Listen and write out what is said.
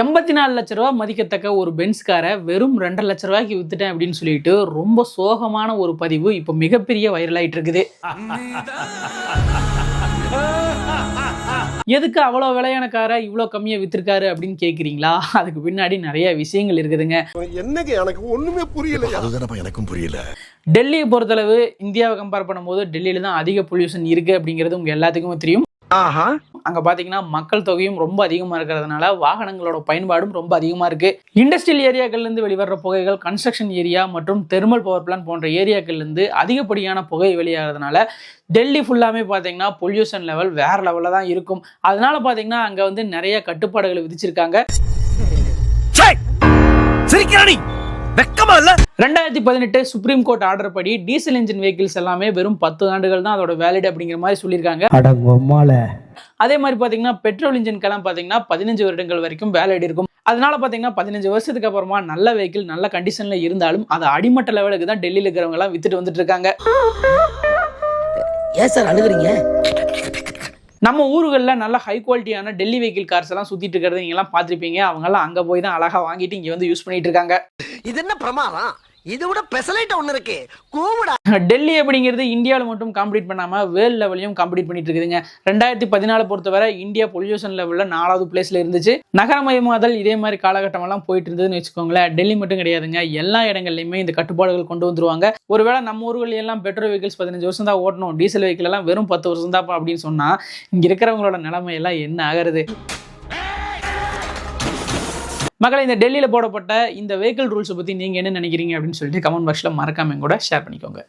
எண்பத்தி நாலு லட்ச ரூபா மதிக்கத்தக்க ஒரு பென்ஸ் காரை வெறும் ரெண்டரை லட்ச ரூபாய்க்கு வித்துட்டேன் அப்படின்னு சொல்லிட்டு ரொம்ப சோகமான ஒரு பதிவு இப்போ மிகப்பெரிய வைரல் ஆயிட்டு இருக்குது. எதுக்கு அவ்வளோ விலையான காரை இவ்வளோ கம்மியாக வித்திருக்காரு அப்படின்னு கேட்குறீங்களா அதுக்கு பின்னாடி நிறைய விஷயங்கள் இருக்குதுங்க. என்னங்க எனக்கு ஒண்ணுமே புரியல அதுதானப்பா எனக்கும் புரியல. டெல்லியை பொறுத்தளவு இந்தியாவை கம்பேர் பண்ணும்போது டெல்லியில தான் அதிக பொல்யூஷன் இருக்கு அப்படிங்கிறது உங்க எல்லாத்துக்குமே தெரியும். அங்க பாத்தீங்கன்னா மக்கள் தொகையும் ரொம்ப அதிகமா இருக்கிறதுனால வாகனங்களோட பயன்பாடும் ரொம்ப அதிகமா இருக்கு. இண்டஸ்ட்ரியல் ஏரியாக்கள்ல இருந்து வெளிவர புகைகள் கன்ஸ்ட்ரக்ஷன் ஏரியா மற்றும் தெர்மல் பவர் பிளான்ட் போன்ற ஏரியாக்கள்ல இருந்து அதிகப்படியான புகை வெளியாகிறதுனால டெல்லி ஃபுல்லாமே பாத்தீங்கன்னா பொல்யூஷன் லெவல் வேற லெவல்ல தான் இருக்கும். அதனால பாத்தீங்கன்னா அங்க வந்து நிறைய கட்டுப்பாடுகளை விதிச்சிருக்காங்க. சிரிக்கிறானி வெக்கமா இல்ல? ரெண்டாயிரத்தி பதினெட்டு சுப்ரீம் கோர்ட் ஆர்டர் படி டீசல் இன்ஜின் வெஹிக்கிள்ஸ் எல்லாமே வெறும் பத்து ஆண்டுகள் தான் அதோட வேலிட் அப்படிங்கிற மாதிரி சொல்லியிருக்காங்க. அதே மாதிரி பார்த்தீங்கன்னா பெட்ரோல் இன்ஜின்கெல்லாம் பார்த்தீங்கன்னா பதினஞ்சு வருடங்கள் வரைக்கும் வேலிட் இருக்கும். அதனால பார்த்தீங்கன்னா பதினஞ்சு வருஷத்துக்கு அப்புறமா நல்ல வெஹிக்கிள் நல்ல கண்டிஷனில் இருந்தாலும் அது அடிமட்ட லெவலுக்கு தான் டெல்லியில் இருக்கிறவங்க எல்லாம் வித்துட்டு வந்துட்டு இருக்காங்க. ஏன் சார் அழுகுறீங்க? நம்ம ஊர்களில் நல்ல ஹை குவாலிட்டியான டெல்லி வெஹிக்கிள் கார்ஸ் எல்லாம் சுத்திட்டு இருக்கிறத நீங்க எல்லாம் பார்த்திருப்பீங்க. அவங்க எல்லாம் அங்கே போய் தான் அழகா வாங்கிட்டு இங்கே வந்து யூஸ் பண்ணிட்டு இருக்காங்க. இது என்ன பிரமாதம்? இது விட பெசலைட் ஒன்று இருக்கு. கூவுடா. டெல்லி அப்படிங்கிறது இந்தியாவில் மட்டும் காம்படிட் பண்ணாமல் வேர்ல்டு லெவலையும் காம்படிட் பண்ணிட்டு இருக்குதுங்க. ரெண்டாயிரத்தி பதினாலு பொறுத்தவரை இந்தியா பொல்யூஷன் லெவலில் நாலாவது பிளேஸில் இருந்துச்சு. நகரமயமாதல் இதே மாதிரி காலகட்டமெல்லாம் போயிட்டு இருந்ததுன்னு வச்சுக்கோங்களேன். டெல்லி மட்டும் கிடையாதுங்க. எல்லா இடங்கள்லையுமே இந்த கட்டுப்பாடுகள் கொண்டு வந்துருவாங்க. ஒருவேளை நம்ம ஊர்கள் எல்லாம் பெட்ரோல் வெஹிக்கிள்ஸ் பதினஞ்சு வருஷம் தான் ஓட்டணும். டீசல் வெஹிக்கிள் எல்லாம் வெறும் பத்து வருஷம் தான் அப்படின்னு சொன்னால் இங்கே இருக்கிறவங்களோட நிலைமையெல்லாம் என்ன ஆகிறது? மக்களை இந்த டெல்லியில் போடப்பட்ட இந்த வெஹிக்கிள் ரூல்ஸை பற்றி நீங்கள் என்ன நினைக்கிறீங்க அப்படின்னு சொல்லிட்டு கமெண்ட் பாக்ஸில் மறக்காம கூட ஷேர் பண்ணிக்கோங்க.